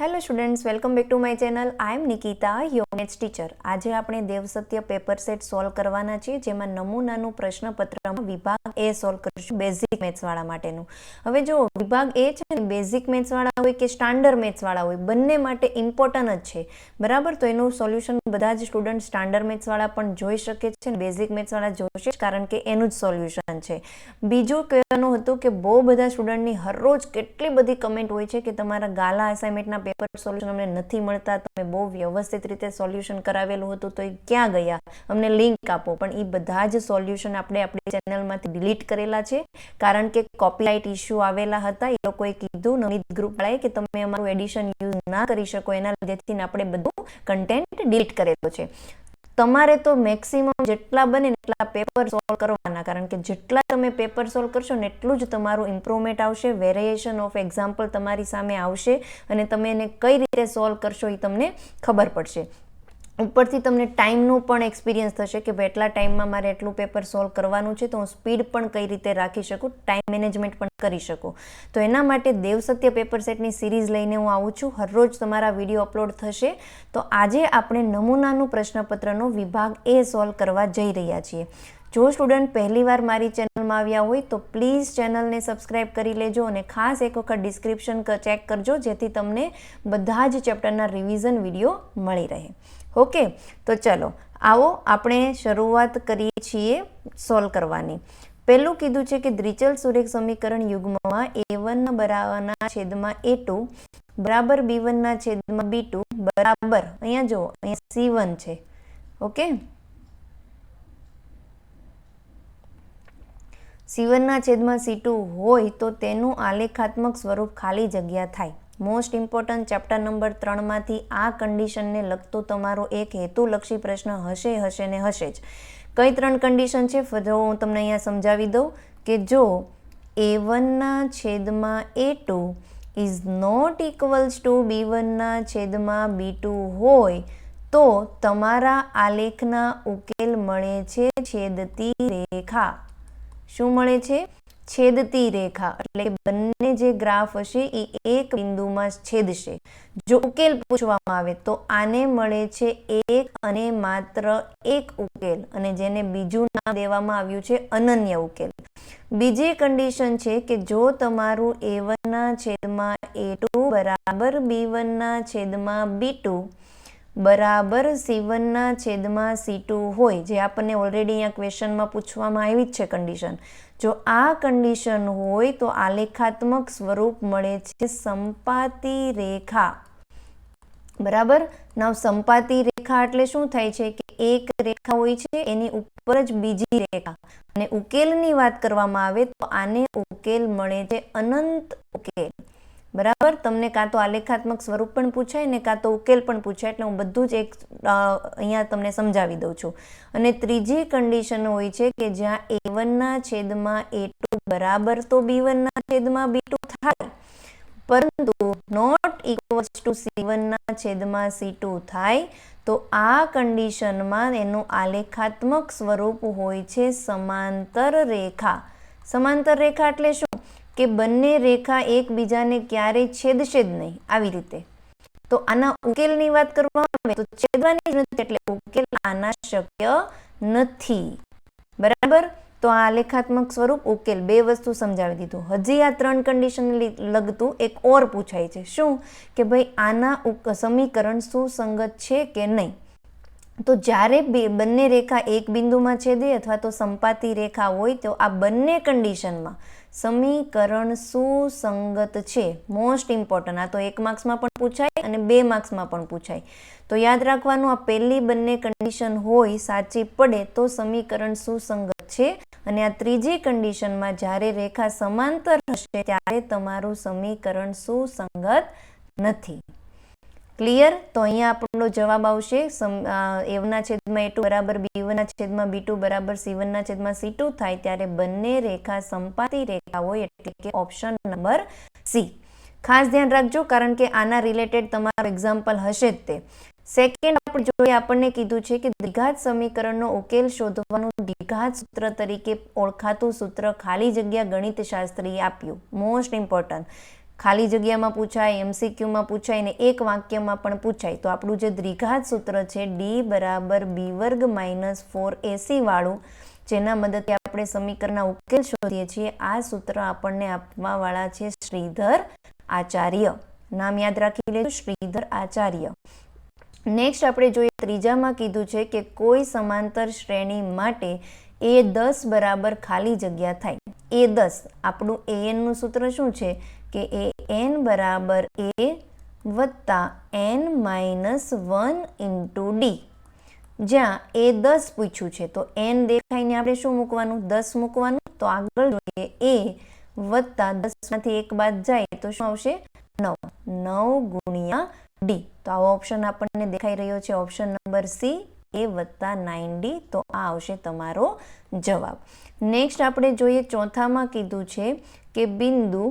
Hello students, welcome back to my channel. I am Nikita. Here maths teacher આજે આપણે દેવસત્ય paper set solve કરવાના છીએ જેમાં નમૂનાનું પ્રશ્નપત્રમાં વિભાગ એ સોલ્વ કરીશું બેઝિક મેથ્સવાળા માટેનું હવે જો વિભાગ એ છે ને બેઝિક મેથ્સવાળા હોય કે સ્ટાન્ડર્ડ મેથ્સવાળા હોય બંને માટે ઇમ્પોર્ટન્ટ જ છે બરાબર તો એનું સોલ્યુશન બધા જ સ્ટુડન્ટ સ્ટાન્ડર્ડ મેથ્સવાળા પણ જોઈ શકે છે ને બેઝિક મેથ્સવાળા જોશે જ કારણ કે એનું જ સોલ્યુશન છે બીજું કહેવાનું હતું કે બહુ બધા સ્ટુડન્ટની હરરોજ કેટલી બધી કમેન્ટ હોય છે કે તમારા ગાલા અસાઇનમેન્ટના પેપર સોલ્યુશન અમને નથી મળતા તમે બહુ વ્યવસ્થિત રીતે સોલ્યુ સોલ્યુશન કરાવેલું હતું તો એ ક્યાં ગયા અમને લિંક આપો પણ એ બધા જ સોલ્યુશન આપણે આપણી ચેનલમાંથી ડિલીટ કરેલા છે કારણ કે કોપીલાઇટ ઇશ્યુ આવેલા હતા એ લોકોએ કીધું નવી ગ્રુપવાળાએ કે તમે અમારું એડિશન યુઝ ના કરી શકો એના લીધેથી આપણે બધું કન્ટેન્ટ ડિલીટ કરેલો છે તમારે તો મેક્સિમમ જેટલા બને એટલા પેપર સોલ્વ કરવાના કારણ કે જેટલા તમે પેપર સોલ્વ કરશો ને એટલું જ તમારું ઇમ્પ્રુવમેન્ટ આવશે વેરિએશન ઓફ એક્ઝામ્પલ તમારી સામે આવશે અને તમે એને કઈ રીતે સોલ્વ કરશો એ તમને ખબર પડશે ઉપરથી તમને ટાઈમનું પણ એક્સપિરિયન્સ થશે કે ભાઈ એટલા ટાઈમમાં મારે એટલું પેપર સોલ્વ કરવાનું છે તો હું સ્પીડ પણ કઈ રીતે રાખી શકું ટાઈમ મેનેજમેન્ટ પણ કરી શકું તો એના માટે દેવસત્ય પેપર સેટની સિરીઝ લઈને હું આવું છું હરરોજ તમારા વિડીયો અપલોડ થશે તો આજે આપણે નમૂનાનું પ્રશ્નપત્રનો વિભાગ એ સોલ્વ કરવા જઈ રહ્યા છીએ જો સ્ટુડન્ટ પહેલીવાર મારી ચેનલમાં આવ્યા હોય તો પ્લીઝ ચેનલને સબસ્ક્રાઇબ કરી લેજો અને ખાસ એક વખત ડિસ્ક્રિપ્શન ચેક કરજો જેથી તમને બધા જ ચેપ્ટરના રિવિઝન વિડીયો મળી રહે ઓકે તો ચલો આવો આપણે શરૂઆત કરીએ છીએ સોલ્વ કરવાની પહેલું કીધું છે કે દ્વિચલ સુરેખ સમીકરણ યુગ્મમાં એ વન બરાબરના છેદમાં એ ટુ બરાબર બી વનના છેદમાં બી ટુ બરાબર અહીંયા જુઓ અહીંયા સી વન છે ઓકે સીવરના છેદમાં સીટું હોય તો તેનું આલેખાત્મક સ્વરૂપ ખાલી જગ્યા થાય મોસ્ટ ઇમ્પોર્ટન્ટ ચેપ્ટર નંબર ત્રણમાંથી આ કન્ડિશનને લગતો તમારો એક હેતુલક્ષી પ્રશ્ન હશે હશે ને હશે જ કઈ ત્રણ કન્ડિશન છે જો હું તમને અહીંયા સમજાવી દઉં કે જો એ વનના છેદમાં A two is not equals to B વનના છેદમાં બી ટુ હોય તો તમારા આલેખના ઉકેલ મળે છે છેદતી રેખા શું મળે છે છેદતી રેખા એટલે બંને જે ગ્રાફ હશે એ એક બિંદુમાં છેદશે જો ઉકેલ પૂછવામાં આવે તો આને મળે છે એક અને માત્ર એક ઉકેલ અને જેને બીજું નામ દેવામાં આવ્યું છે અનન્ય ઉકેલ બીજી કન્ડિશન છે કે જો તમારું એ વનના છેદમાં એ ટુ બરાબર બી વનના છેદમાં બી ટુ બરાબર સી વનના છેદમાં સી ટુ હોય જે આપણને ઓલરેડી અહીંયા ક્વેશ્ચનમાં પૂછવામાં આવી જ છે કન્ડિશન જો આ કન્ડિશન હોય તો આલેખાત્મક સ્વરૂપ મળે છે સંપાતી રેખા બરાબર નાવ સંપાતી રેખા એટલે શું થાય છે કે એક રેખા હોય છે એની ઉપર જ બીજી રેખા અને ઉકેલની વાત કરવામાં આવે તો આને ઉકેલ મળે છે અનંત ઉકેલ બરાબર તમને કાં તો આલેખાત્મક સ્વરૂપ પણ પૂછાય ને કાં તો ઉકેલ પણ પૂછાય એટલે હું બધું જ એક અહીંયા તમને સમજાવી દઉં છું અને ત્રીજી કન્ડિશન હોય છે કે જ્યાં એ વનના છેદમાં એ ટુ બરાબર તો બી વનના છેદમાં બી ટુ થાય પરંતુ નોટ ઇક્વલ્સ ટુ સી વનના છેદમાં સી ટુ થાય તો આ કન્ડિશનમાં એનું આલેખાત્મક સ્વરૂપ હોય છે સમાંતર રેખા સમાંતર રેખા એટલે શું કે બંને રેખા એકબીજાને ક્યારેય છેદશે જ નહીં આવી રીતે તો આના ઉકેલની વાત કરવામાં આવે તો છેદવાની જ નથી એટલે ઉકેલ આના શક્ય નથી બરાબર તો આ લેખાત્મક સ્વરૂપ ઉકેલ બે વસ્તુ સમજાવી દીધું હજી આ ત્રણ કન્ડિશનને લગતું એક ઓર પૂછાય છે શું કે ભાઈ આના સમીકરણ સુસંગત છે કે નહીં તો જ્યારે બે બંને રેખા એક બિંદુમાં છેદે અથવા તો સંપાતી રેખા હોય તો આ બંને કન્ડિશનમાં સમીકરણ સુસંગત છે મોસ્ટ ઇમ્પોર્ટન્ટ આ તો એક માર્ક્સમાં પણ પૂછાય અને બે માર્ક્સમાં પણ પૂછાય તો યાદ રાખવાનું આ પહેલી બંને કન્ડિશન હોય સાચી પડે તો સમીકરણ સુસંગત છે અને આ ત્રીજી કન્ડિશનમાં જ્યારે રેખા સમાંતર હશે ત્યારે તમારું સમીકરણ સુસંગત નથી ક્લિયર તો અહીંયા આપણો જવાબ આવશે એવના છેદમાં એ ટુ બરાબર બી વનના છેદમાં બી ટુ બરાબર સી વનના છેદમાં સી ટુ થાય ત્યારે બંને રેખા સંપાતી રેખા હોય એટલે કે ઓપ્શન નંબર સી ખાસ ધ્યાન રાખજો કારણ કે આના રિલેટેડ તમારું એક્ઝામ્પલ હશે જ તે સેકન્ડ આપણે જોઈએ આપણને કીધું છે કે દ્વિઘાત સમીકરણનો ઉકેલ શોધવાનું દ્વિઘાત સૂત્ર તરીકે ઓળખાતું સૂત્ર ખાલી જગ્યા ગણિત શાસ્ત્રીએ આપ્યું મોસ્ટ ઇમ્પોર્ટન્ટ ખાલી જગ્યામાં પૂછાય એમસીક્યુમાં પૂછાય ને એક વાક્યમાં પણ પૂછાય તો આપણું જે દ્વિઘાત સૂત્ર છે ડી બરાબર બી વર્ગ માઇનસ ફોર એસી વાળું જેના મદદથી આપણે સમીકરણના ઉકેલ શોધીએ છીએ આ સૂત્ર આપણને આપવાવાળા છે શ્રીધર આચાર્ય નામ યાદ રાખી લેજો શ્રીધર આચાર્ય નેક્સ્ટ આપણે જોઈએ ત્રીજામાં કીધું છે કે કોઈ સમાંતર શ્રેણી માટે એ દસ બરાબર ખાલી જગ્યા થાય એ દસ આપણું એ એનનું સૂત્ર શું છે કે એ એન બરાબર એ વત્તા N minus one into D જ્યાં એ દસ પૂછ્યું છે તો એન દેખાઈને આપણે શું મૂકવાનું દસ મૂકવાનું તો આગળ જોઈએ એ વત્તા દસમાંથી એક બાદ જાય તો શું આવશે નવ નવ ગુણ્યા ડી તો આવો ઓપ્શન આપણને દેખાઈ રહ્યો છે ઓપ્શન નંબર સી એ વત્તા નાઇન ડી તો આ આવશે તમારો જવાબ નેક્સ્ટ આપણે જોઈએ ચોથામાં કીધું છે કે બિંદુ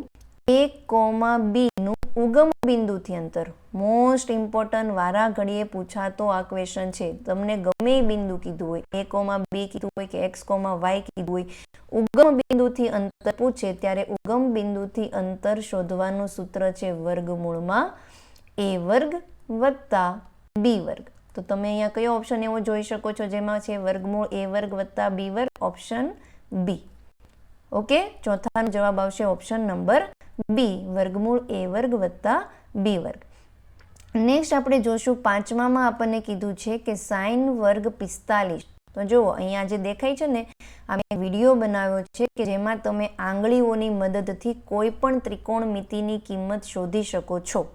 એક કોમા બીનું ઉગમ બિંદુથી અંતર મોસ્ટ ઇમ્પોર્ટન્ટ વારા ઘડીએ પૂછાતો આ ક્વેશ્ચન છે તમને ગમે એ બિંદુ કીધું હોય એ કોમા બી કીધું હોય કે એક્સ કોમા વાય કીધું હોય ઉગમ બિંદુથી અંતર પૂછે ત્યારે ઉગમ બિંદુથી અંતર શોધવાનું સૂત્ર છે વર્ગમૂળમાં એ વર્ગ વત્તા બી વર્ગ તો તમે અહીંયા કયો ઓપ્શન એવો જોઈ શકો છો જેમાં છે વર્ગમૂળ એ વર્ગ વત્તા બી વર્ગ ઓપ્શન બી ઓકે ચોથાનો જવાબ આવશે ઓપ્શન નંબર બી વર્ગમૂળ એ વર્ગ વત્તા બી વર્ગ નેક્સ્ટ આપણે જોશું પાંચમામાં આપણને કીધું છે કે સાઇન વર્ગ પિસ્તાલીસ તો જુઓ અહીંયા જે દેખાય છે ને આ મેં વિડીયો બનાવ્યો છે કે જેમાં તમે આંગળીઓની મદદથી કોઈ પણ મિતિની કિંમત શોધી શકો છો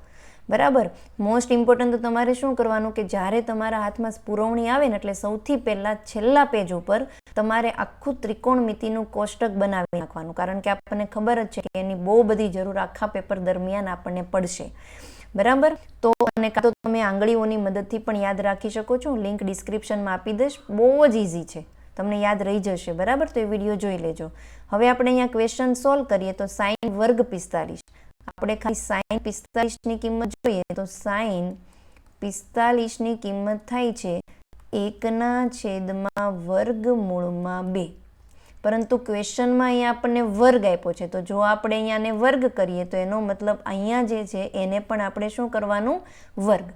બરાબર મોસ્ટ ઇમ્પોર્ટન્ટ તો તમારે શું કરવાનું કે જ્યારે તમારા હાથમાં પુરવણી આવે ને એટલે સૌથી પહેલાં છેલ્લા પેજ ઉપર તમારે આખું ત્રિકોણમિતિનું કોષ્ટક બનાવી નાખવાનું કારણ કે આપણને ખબર જ છે કે એની બહુ બધી જરૂર આખા પેપર દરમિયાન આપણને પડશે બરાબર તો અને કાં તો તમે આંગળીઓની મદદથી પણ યાદ રાખી શકો છો લિંક ડિસ્ક્રિપ્શનમાં આપી દઈશ બહુ જ ઇઝી છે તમને યાદ રહી જશે બરાબર તો એ વિડીયો જોઈ લેજો હવે આપણે અહીંયા ક્વેશ્ચન સોલ્વ કરીએ તો સાઈન વર્ગ પિસ્તાલીસ આપણે ખાલી સાઈન પિસ્તાલીસની કિંમત જોઈએ તો સાઈન પિસ્તાલીસની કિંમત થાય છે એકના છેદમાં વર્ગ મૂળમાં બે પરંતુ ક્વેશ્ચનમાં અહીંયા આપણને વર્ગ આપ્યો છે તો જો આપણે અહીંયાને વર્ગ કરીએ તો એનો મતલબ અહીંયા જે છે એને પણ આપણે શું કરવાનું વર્ગ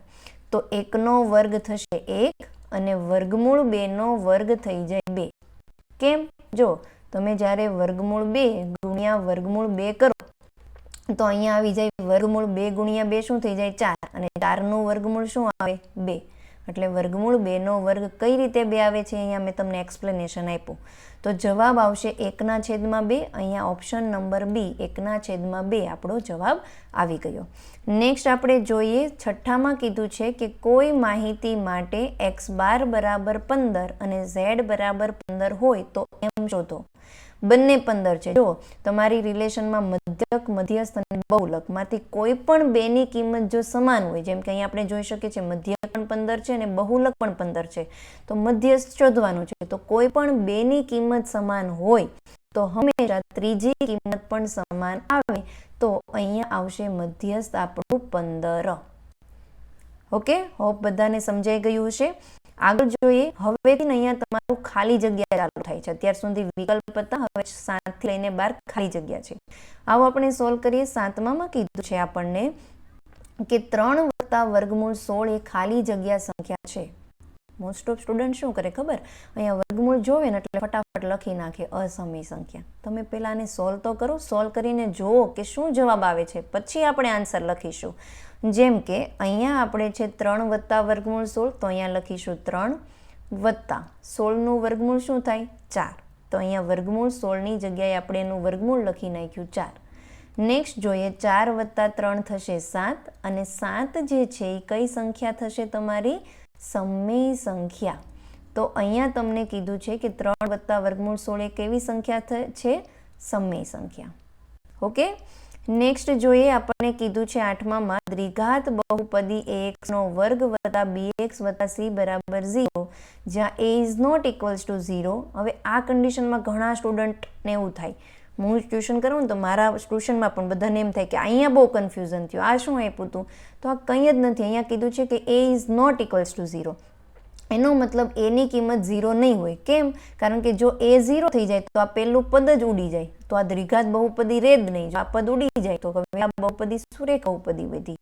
તો એકનો વર્ગ થશે એક અને વર્ગમૂળ બેનો વર્ગ થઈ જાય બે કેમ જો તમે જ્યારે વર્ગમૂળ બે ગુણ્યા વર્ગમૂળ બે કરો તો અહીંયા આવી જાય વર્ગમૂળ બે ગુણ્યા બે શું થઈ જાય ચાર અને ચારનું વર્ગમૂળ શું આવે બે એટલે વર્ગમૂળ બેનો વર્ગ કઈ રીતે બે આવે છે અહીંયા મેં તમને એક્સપ્લેનેશન આપ્યું તો જવાબ આવશે એકના છેદમાં બે અહીંયા ઓપ્શન નંબર બી એકના છેદમાં બે આપણો જવાબ આવી ગયો નેક્સ્ટ આપણે જોઈએ છઠ્ઠામાં કીધું છે કે કોઈ માહિતી માટે એક્સ બાર બરાબર પંદર અને ઝેડ બરાબર પંદર હોય તો એમ શોધો બંને પંદર છે જો તમારી રિલેશનમાં મધ્યક મધ્યસ્થ અને બહુલકમાંથી કોઈ પણ બેની કિંમત જો સમાન હોય જેમ કે અહીં આપણે જોઈ શકીએ છીએ મધ્યક પણ પંદર છે અને બહુલક પણ પંદર છે તો મધ્યસ્થ શોધવાનું છે તો કોઈ પણ બેની કિંમત સમાન હોય તો હંમેશા ત્રીજી કિંમત પણ સમાન આવે તો અહીંયા આવશે મધ્યસ્થ આપણું પંદર ઓકે હોપ બધાને સમજાઈ ગયું હશે આગળ જોઈએ હવેથી અહીંયા તમારું ખાલી જગ્યા ચાલુ થાય છે અત્યાર સુધી વિકલ્પ હતા હવે સાતથી લઈને બાર ખાલી જગ્યા છે આવો આપણે સોલ્વ કરીએ સાતમામાં કીધું છે આપણને કે ત્રણ વત્તા વર્ગમૂળ સોળ એ ખાલી જગ્યા સંખ્યા છે મોસ્ટ ઓફ સ્ટુડન્ટ શું કરે ખબર અહીંયા વર્ગમૂળ જોવે ને એટલે ફટાફટ લખી નાખે અસમય સંખ્યા તમે પહેલાં આને સોલ્વ તો કરો સોલ્વ કરીને જુઓ કે શું જવાબ આવે છે પછી આપણે આન્સર લખીશું જેમ કે અહીંયા આપણે છે ત્રણ વત્તા વર્ગમૂળ સોળ તો અહીંયા લખીશું ત્રણ વત્તા સોળનું વર્ગમૂળ શું થાય ચાર તો અહીંયા વર્ગમૂળ સોળની જગ્યાએ આપણે એનું વર્ગમૂળ લખી નાખ્યું ચાર નેક્સ્ટ જોઈએ ચાર વત્તા ત્રણ થશે સાત અને સાત જે છે એ કઈ સંખ્યા થશે તમારી સમય સંખ્યા તો અહીંયા તમને કીધું છે કે ત્રણ વત્તા વર્ગમૂળ સોળ એ કેવી સંખ્યા છે સમય સંખ્યા ઓકે નેક્સ્ટ જોઈએ આપણને કીધું છે આઠમામાં દ્વિઘાત બહુપદી નો વર્ગ વત્તા બી એક્સ વત્તા સી બરાબર ઝીરો જ્યાં a is not equals to zero હવે આ કન્ડિશનમાં ઘણા સ્ટુડન્ટને એવું થાય હું ટ્યુશન કરું ને તો મારા ટ્યુશનમાં પણ બધાને એમ થાય કે અહીંયા બહુ કન્ફ્યુઝન થયું આ શું આપ્યું હતું તો આ કંઈ જ નથી અહીંયા કીધું છે કે A is not equals to zero એનો મતલબ એની કિંમત ઝીરો નહીં હોય કેમ કારણ કે જો એ ઝીરો થઈ જાય તો આ પહેલું પદ જ ઉડી જાય તો આ દ્વિઘાત બહુપદી રેદ નહીં જો આ પદ ઉડી જાય તો હવે આ બહુપદી સુરેખ ઉપદી વધી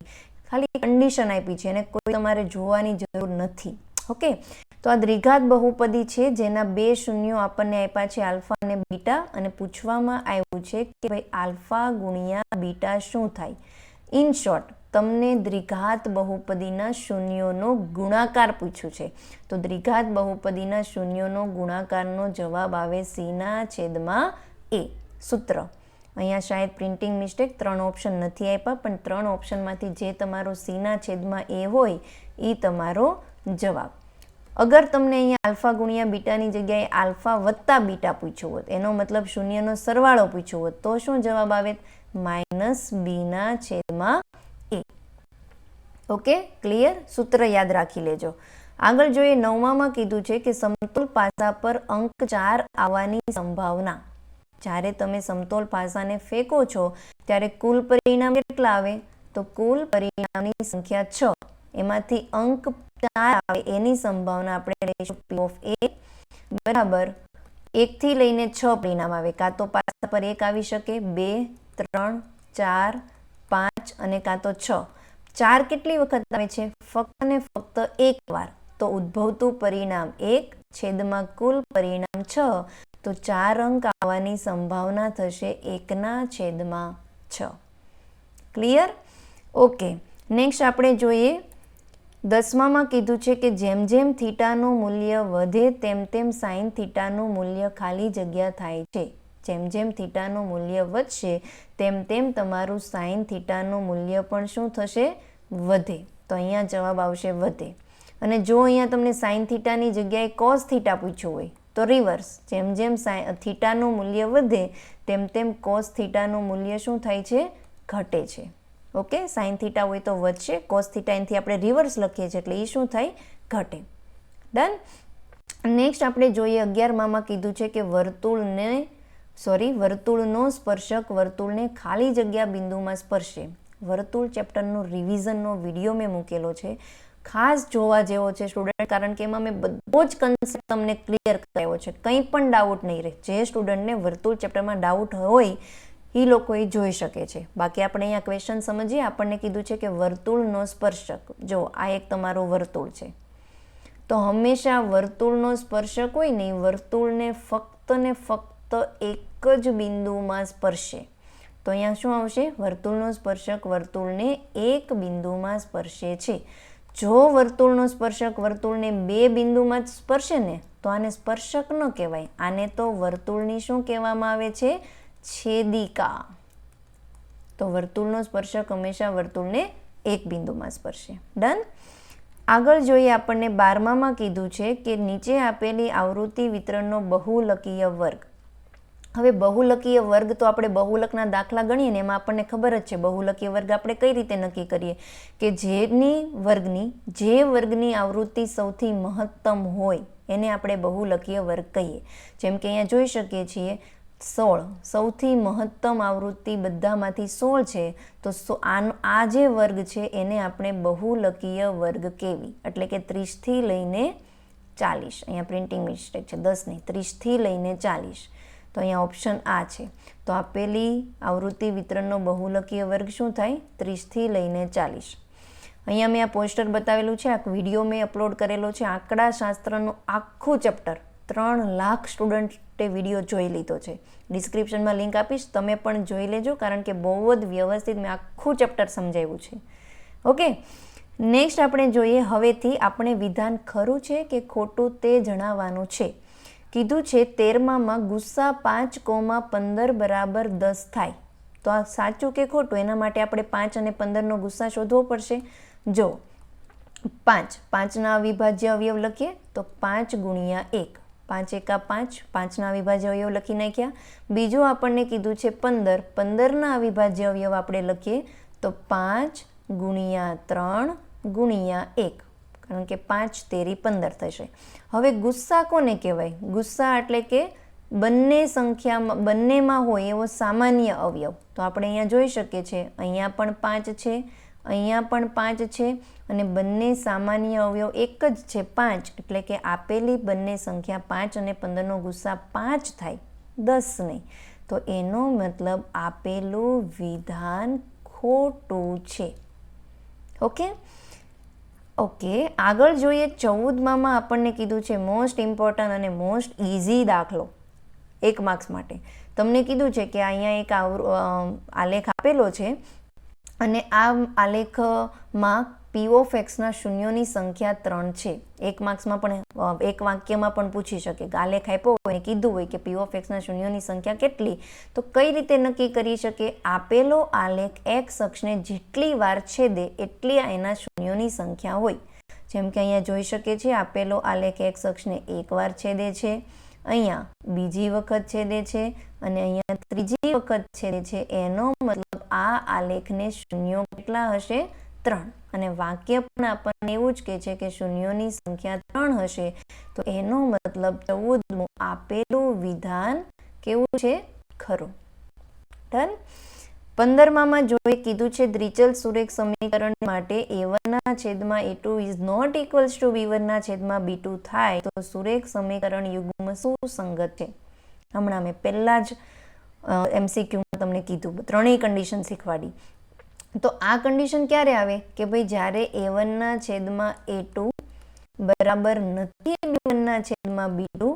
ખાલી કન્ડિશન આપી છે એને કોઈ તમારે જોવાની જરૂર નથી ઓકે તો આ દ્વિઘાત બહુપદી છે જેના બે શૂન્યો આપણને આપ્યા છે આલ્ફા અને બીટા અને પૂછવામાં આવ્યું છે કે ભાઈ આલ્ફા ગુણ્યા બીટા શું થાય ઇન શોર્ટ તમને દ્વિઘાત બહુપદીના શૂન્યોનો ગુણાકાર પૂછ્યું છે તો દ્વિઘાત બહુપદીના શૂન્યોનો ગુણાકારનો જવાબ આવે સીના છેદમાં એ સૂત્ર અહીંયા શાયદ પ્રિન્ટિંગ મિસ્ટેક ત્રણ ઓપ્શન નથી આપ્યા પણ ત્રણ ઓપ્શનમાંથી જે તમારો સીના છેદમાં એ હોય એ તમારો જવાબ અગર તમને અહીંયા આલ્ફા ગુણ્યા બીટાની જગ્યાએ આલ્ફા વત્તા બીટા પૂછ્યો હોત એનો મતલબ શૂન્યનો સરવાળો પૂછ્યો હોત તો શું જવાબ આવે માઇનસ બીના છેદમાં ઓકે ક્લિયર સૂત્ર યાદ રાખી લેજો આગળ જોઈએ નવમામાં કીધું છે કે સમતોલ પાસા પર અંક ચાર આવવાની સંભાવના જ્યારે તમે સમતોલ પાસાને ફેંકો છો ત્યારે કુલ પરિણામ કેટલા આવે તો કુલ પરિણામની સંખ્યા છ એમાંથી અંક ચાર આવે એની સંભાવના આપણે લઈશું પી ઓફ એ બરાબર એકથી લઈને છ પરિણામ આવે કાં તો પાસા પર એક આવી શકે બે ત્રણ ચાર પાંચ અને કાં તો છ ચાર કેટલી વખત આવે છે ફક્ત ને ફક્ત એકવાર તો ઉદ્ભવતું પરિણામ એક છેદમાં કુલ પરિણામ છ તો ચાર અંક આવવાની સંભાવના થશે એકના છેદમાં છ ક્લિયર ઓકે નેક્સ્ટ આપણે જોઈએ દસમામાં કીધું છે કે જેમ જેમ થીટાનું મૂલ્ય વધે તેમ તેમ સાઈન થીટાનું મૂલ્ય ખાલી જગ્યા થાય છે જેમ જેમ થીટાનું મૂલ્ય વધશે તેમ તેમ તમારું સાઇન થીટાનું મૂલ્ય પણ શું થશે વધે તો અહીંયા જવાબ આવશે વધે અને જો અહીંયા તમને સાઇન થીટાની જગ્યાએ કોસ થીટા પૂછ્યું હોય તો રિવર્સ જેમ જેમ સાઇન થીટાનું મૂલ્ય વધે તેમ તેમ કોસ થીટાનું મૂલ્ય શું થાય છે ઘટે છે ઓકે સાઇન થીટા હોય તો વધશે કોસ થીટા એનાથી આપણે રિવર્સ લખીએ છીએ એટલે એ શું થાય ઘટે ડન નેક્સ્ટ આપણે જોઈએ અગિયારમાં કીધું છે કે વર્તુળને સોરી વર્તુળનો સ્પર્શક વર્તુળને ખાલી જગ્યા બિંદુમાં સ્પર્શે વર્તુળ ચેપ્ટરનો રિવિઝનનો વિડીયો મેં મૂકેલો છે ખાસ જોવા જેવો છે સ્ટુડન્ટ કારણ કે એમાં મેં બધો જ કન્સેપ્ટ તમને ક્લિયર કરાયો છે કંઈ પણ ડાઉટ નહીં રહે જે સ્ટુડન્ટને વર્તુળ ચેપ્ટરમાં ડાઉટ હોય એ લોકો એ જોઈ શકે છે બાકી આપણે અહીંયા ક્વેશ્ચન સમજીએ આપણને કીધું છે કે વર્તુળનો સ્પર્શક જો આ એક તમારો વર્તુળ છે તો હંમેશા વર્તુળનો સ્પર્શક હોય નહીં વર્તુળને ફક્ત ને ફક્ત તો એક જ બિંદુમાં સ્પર્શે તો અહીંયા શું આવશે વર્તુળનો સ્પર્શક વર્તુળને એક બિંદુમાં સ્પર્શે છે જો વર્તુળનો સ્પર્શક વર્તુળને બે બિંદુમાં જ સ્પર્શે ને તો આને સ્પર્શક ન કહેવાય આને તો વર્તુળની શું કહેવામાં આવે છે છેદિકા તો વર્તુળનો સ્પર્શક હંમેશા વર્તુળને એક બિંદુમાં સ્પર્શે ડન આગળ જોઈએ આપણને બારમામાં કીધું છે કે નીચે આપેલી આવૃત્તિ વિતરણનો બહુલકીય વર્ગ હવે બહુલકીય વર્ગ તો આપણે બહુલકના દાખલા ગણીએ ને એમાં આપણને ખબર જ છે બહુલકીય વર્ગ આપણે કઈ રીતે નક્કી કરીએ કે જેની વર્ગની જે વર્ગની આવૃત્તિ સૌથી મહત્તમ હોય એને આપણે બહુલકીય વર્ગ કહીએ જેમ કે અહીંયા જોઈ શકીએ છીએ સોળ સૌથી મહત્તમ આવૃત્તિ બધામાંથી સોળ છે તો આ જે વર્ગ છે એને આપણે બહુલકીય વર્ગ કેવી એટલે કે ત્રીસથી લઈને ચાલીસ અહીંયા પ્રિન્ટિંગ મિસ્ટેક છે દસ નહીં ત્રીસથી લઈને ચાલીસ તો અહીંયા ઓપ્શન આ છે તો આપેલી આવૃત્તિ વિતરણનો બહુલકીય વર્ગ શું થાય ત્રીસથી લઈને ચાલીસ અહીંયા મેં આ પોસ્ટર બતાવેલું છે આ વિડીયો મેં અપલોડ કરેલો છે આંકડા શાસ્ત્રનું આખું ચેપ્ટર ત્રણ લાખ સ્ટુડન્ટે વિડીયો જોઈ લીધો છે ડિસ્ક્રિપ્શનમાં લિંક આપીશ તમે પણ જોઈ લેજો કારણ કે બહુ જ વ્યવસ્થિત મેં આખું ચેપ્ટર સમજાવ્યું છે ઓકે નેક્સ્ટ આપણે જોઈએ હવેથી આપણે વિધાન ખરું છે કે ખોટું તે જણાવવાનું છે કીધું છે તેરમામાં ગુસ્સા પાંચ કોમા પંદર બરાબર દસ થાય તો આ સાચું કે ખોટું એના માટે આપણે પાંચ અને પંદરનો ગુસ્સા શોધવો પડશે જો પાંચ પાંચના અવિભાજ્ય અવયવ લખીએ તો પાંચ ગુણ્યા એક પાંચ એકા પાંચ પાંચના અવિભાજ્ય અવયવ લખી નાખ્યા બીજું આપણને કીધું છે પંદર પંદરના અવિભાજ્ય અવયવ આપણે લખીએ તો પાંચ ગુણ્યા ત્રણ ગુણ્યા એક કારણ કે પાંચ તેરી પંદર થશે હવે ગુસ્સા કોને કહેવાય ગુસ્સા એટલે કે બંને સંખ્યામાં બંનેમાં હોય એવો સામાન્ય અવયવ તો આપણે અહીંયા જોઈ શકીએ છીએ અહીંયા પણ પાંચ છે અહીંયા પણ પાંચ છે અને બંને સામાન્ય અવયવ એક જ છે પાંચ એટલે કે આપેલી બંને સંખ્યા પાંચ અને પંદરનો ગુસ્સા પાંચ થાય દસ નહીં તો એનો મતલબ આપેલું વિધાન ખોટું છે ઓકે ઓકે આગળ જોઈએ ચૌદમાં આપણને કીધું છે મોસ્ટ ઇમ્પોર્ટન્ટ અને મોસ્ટ ઇઝી દાખલો એક માર્ક્સ માટે તમને કીધું છે કે અહીંયા એક આલેખ આપેલો છે અને આ આલેખમાં પી ઓફ એક્સના શૂન્યોની સંખ્યા ત્રણ છે એક માર્ક્સમાં પણ એક વાક્યમાં પણ પૂછી શકે કે આલેખ આપ્યો હોય કીધું હોય કે પી ઓફ એક્સના શૂન્યોની સંખ્યા કેટલી તો કઈ રીતે નક્કી કરી શકે આપેલો આલેખ એક્સ અક્ષને જેટલી વાર છેદે એટલી એના શૂન્યોની સંખ્યા હોય જેમ કે અહીંયા જોઈ શકે છે આપેલો આલેખ એક્સ અક્ષને વાર છેદે છે અહીંયા બીજી વખત છેદે છે અને અહીંયા ત્રીજી વખત છેદે છે એનો મતલબ આ આલેખને શૂન્યો કેટલા હશે ત્રણ અને વાક્ય પણ આપણને એવું જ કહે છે કે શૂન્યોની સંખ્યા ત્રણ હશે તો એનો મતલબ ચૌદમું આપેલું વિધાન કેવું છે ખરું ડન પંદરમામાં જોએ કીધું છે દ્વિચલ સુરેખ સમીકરણ માટે એ વનના છેદમાં A two is not equals to B વનના છેદમાં બી ટુ થાય તો સુરેખ સમીકરણ યુગ્મ સુસંગત છે હમણાં મેં પહેલાં જ એમસીક્યુમાં તમને કીધું ત્રણેય કન્ડિશન શીખવાડી તો આ કન્ડિશન ક્યારે આવે કે ભાઈ જ્યારે એ વનના છેદમાં એ ટુ બરાબર નથી બી વનના છેદમાં બી ટુ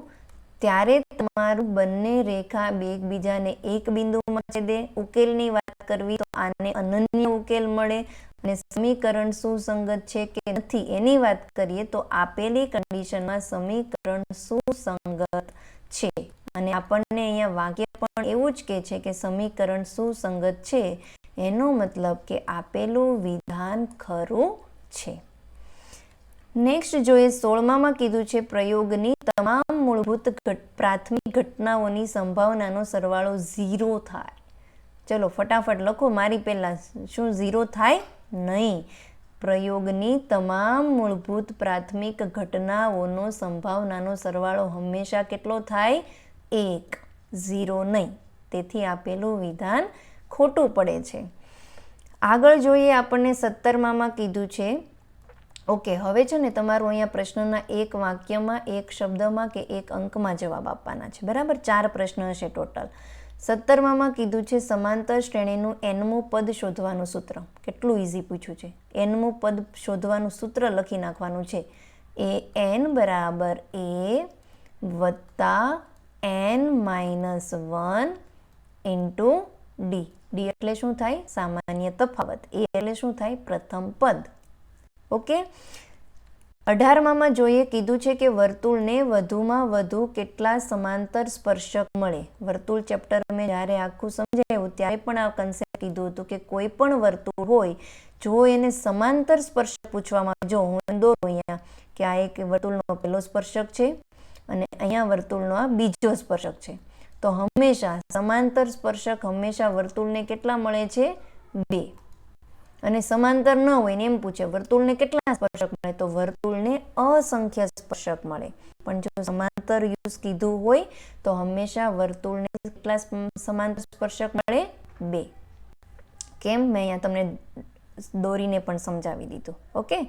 ત્યારે તમારું બંને રેખા એકબીજાને એક બિંદુમાં છેદે ઉકેલની વાત કરવી તો આને અનન્ય ઉકેલ મળે અને સમીકરણ સુસંગત છે કે નથી એની વાત કરીએ તો આપેલી કન્ડિશનમાં સમીકરણ સુસંગત છે અને આપણને અહીંયા વાક્ય પણ એવું જ કે છે કે સમીકરણ સુસંગત છે એનો મતલબ કે આપેલું વિધાન ખરું છે નેક્સ્ટ જોઈએ સોળમામાં કીધું છે પ્રયોગની તમામ મૂળભૂત પ્રાથમિક ઘટનાઓની સંભાવનાનો સરવાળો ઝીરો થાય ચલો ફટાફટ લખો મારી પહેલાં શું ઝીરો થાય નહીં પ્રયોગની તમામ મૂળભૂત પ્રાથમિક ઘટનાઓનો સંભાવનાનો સરવાળો હંમેશા કેટલો થાય એક ઝીરો નહીં તેથી આપેલું વિધાન ખોટું પડે છે આગળ જોઈએ આપણને સત્તરમામાં કીધું છે ઓકે હવે છે ને તમારું અહીંયા પ્રશ્નના એક વાક્યમાં એક શબ્દમાં કે એક અંકમાં જવાબ આપવાના છે બરાબર ચાર પ્રશ્ન હશે ટોટલ સત્તરમામાં કીધું છે સમાંતર શ્રેણીનું એનમું પદ શોધવાનું સૂત્ર કેટલું ઇઝી પૂછ્યું છે એનમું પદ શોધવાનું સૂત્ર લખી નાખવાનું છે એ એન બરાબર એ વત્તા n minus one into d d એટલે શું થાય સામાન્ય તફાવત એ એટલે શું થાય પ્રથમ પદ ઓકે અઢારમામાં જોઈએ કીધું છે કે વર્તુળને વધુમાં વધુ કેટલા સમાંતર સ્પર્શક મળે વર્તુળ ચેપ્ટર અમે જ્યારે આખું સમજાયું ત્યારે પણ આ કન્સેપ્ટ કીધું હતું કે કોઈ પણ વર્તુળ હોય જો એને સમાંતર સ્પર્શક પૂછવામાં જો હું દોરું અહીંયા કે આ એક વર્તુળનો પહેલો સ્પર્શક છે અને અહીંયા વર્તુળનો આ બીજો સ્પર્શક છે તો હંમેશા સમાંતર સ્પર્શક હંમેશા વર્તુળને કેટલા મળે છે બે અને સમાંતર ન હોય ને એમ પૂછે વર્તુળને કેટલા સ્પર્શક મળે તો વર્તુળને અસંખ્ય સ્પર્શક મળે પણ જો સમાંતર યુઝ કીધું હોય તો હંમેશા વર્તુળને કેટલા સમાંતર સ્પર્શક મળે બે કેમ મેં અહીંયા તમને દોરીને પણ સમજાવી દીધું ઓકે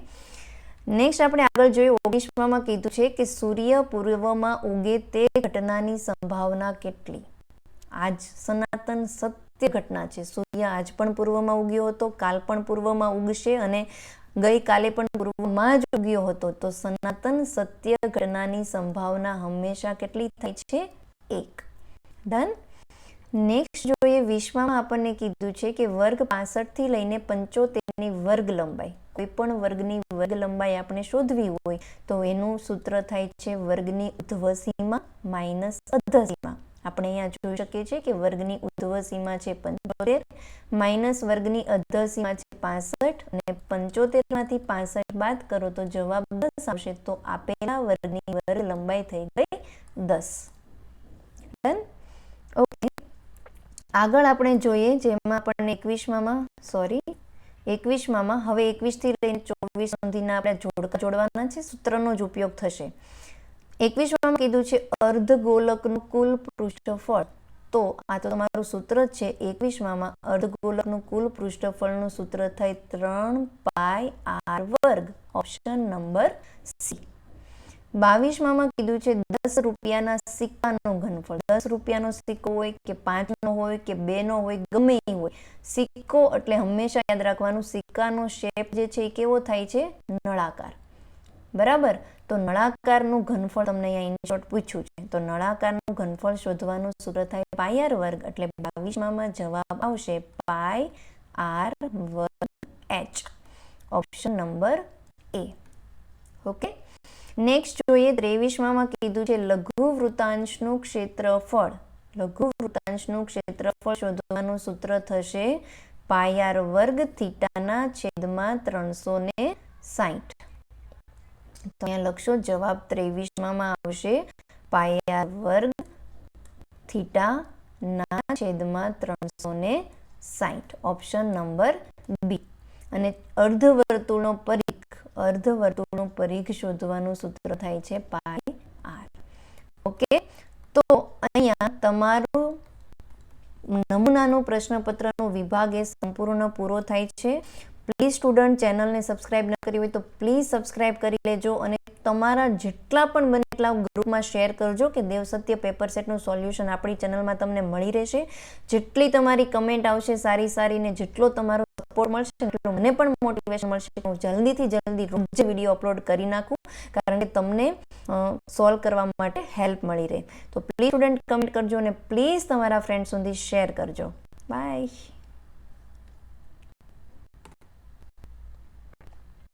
નેક્સ્ટ આપણે આગળ જોઈએ ઓગણીસમાં કીધું છે કે સૂર્ય પૂર્વમાં ઉગે તે ઘટનાની સંભાવના કેટલી આજ સનાતન સત્ય ઘટના છે સૂર્ય આજ પણ પૂર્વમાં ઉગ્યો હતો કાલ પણ પૂર્વમાં ઉગશે અને ગઈકાલે પણ પૂર્વમાં જ ઉગ્યો હતો તો સનાતન સત્ય ઘટનાની સંભાવના હંમેશા કેટલી થાય છે એક ડન નેક્સ્ટ જોઈએ વિશ્વમાં આપણને કીધું છે કે વર્ગ પાસઠથી લઈને પંચોતેરની વર્ગ લંબાઈ કોઈપણ વર્ગની વર્ગ લંબાઈ આપણે શોધવી હોય તો એનું સૂત્ર થાય છે વર્ગની ઉધ્વ માઇનસ અધ્ધ આપણે અહીંયા જોઈ શકીએ છીએ કે વર્ગની ઉધ્વ છે પંચોતેર માઇનસ વર્ગની અધ્ધ છે પાસઠ અને પંચોતેરમાંથી પાસઠ બાદ કરો તો જવાબ દસ આવશે તો આપેલા વર્ગની વર્ગ લંબાઈ થઈ ગઈ દસ ડન ઓકે આગળ આપણે જોઈએ જેમાં આપણને એકવીસમાં સોરી એકવીસમાં હવે એકવીસથી લઈને ચોવીસ સુધીના આપણે જોડકા જોડવાના છે સૂત્રનો જ ઉપયોગ થશે એકવીસમાં કીધું છે અર્ધ ગોલકનું કુલ પૃષ્ઠફળ તો આ તો તમારું સૂત્ર જ છે એકવીસમાં અર્ધ ગોલકનું કુલ પૃષ્ઠફળનું સૂત્ર થાય ત્રણ પાય આર વર્ગ ઓપ્શન નંબર સી બાવીસમાં કીધું છે દસ રૂપિયાના સિક્કાનો ઘનફળ દસ રૂપિયાનો સિક્કો હોય કે પાંચનો હોય કે બેનો હોય ગમે એ હોય સિક્કો એટલે હંમેશા યાદ રાખવાનું સિક્કાનો શેપ જે છે એ કેવો થાય છે નળાકાર બરાબર તો નળાકારનું ઘનફળ તમને અહીંયા ઇનશોર્ટ પૂછ્યું છે તો નળાકારનું ઘનફળ શોધવાનું સૂત્ર થાય પાય આર વર્ગ એટલે બાવીસમાં જવાબ આવશે પાય આર વર્ગ H option number A okay next જોઈએ ત્રેવીસમાં કીધું છે લઘુ વૃતાંશનું ક્ષેત્રફળ લઘુ વૃતાંશનું ક્ષેત્રફળ શોધવાનું સૂત્ર થશે પાયાર વર્ગ થીટાના છેદમાં ત્રણસો ને સાહીઠ તો અહીંયા લખશો જવાબ ત્રેવીસમાં આવશે પાયાર વર્ગ થીટાના છેદમાં ત્રણસો ને સાહીઠ ઓપ્શન નંબર બી અને અર્ધવર્તુળનો પરિઘ અર્ધવર્તુળનું પરિઘ શોધવાનું સૂત્ર થાય છે પાઈ આર ઓકે તો અહીંયા તમારું નમૂનાનું પ્રશ્નપત્રનો વિભાગ એ સંપૂર્ણ પૂરો થાય છે પ્લીઝ સ્ટુડન્ટ ચેનલને સબસ્ક્રાઇબ ન કરી હોય તો પ્લીઝ સબસ્ક્રાઇબ કરી લેજો અને તમારા જેટલા પણ બને એટલા ગ્રુપમાં શેર કરજો કે દેવસત્ય પેપર સેટનું સોલ્યુશન આપણી ચેનલમાં તમને મળી રહેશે જેટલી તમારી કમેન્ટ આવશે સારી સારી ને જેટલો તમારો સપોર્ટ મળશે એટલો મને પણ મોટિવેશન મળશે હું જલ્દીથી જલ્દી રોજ વિડીયો અપલોડ કરી નાખું કારણ કે તમને સોલ્વ કરવા માટે હેલ્પ મળી રહે તો પ્લીઝ સ્ટુડન્ટ કમેન્ટ કરજો અને પ્લીઝ તમારા ફ્રેન્ડ સુધી શેર કરજો બાય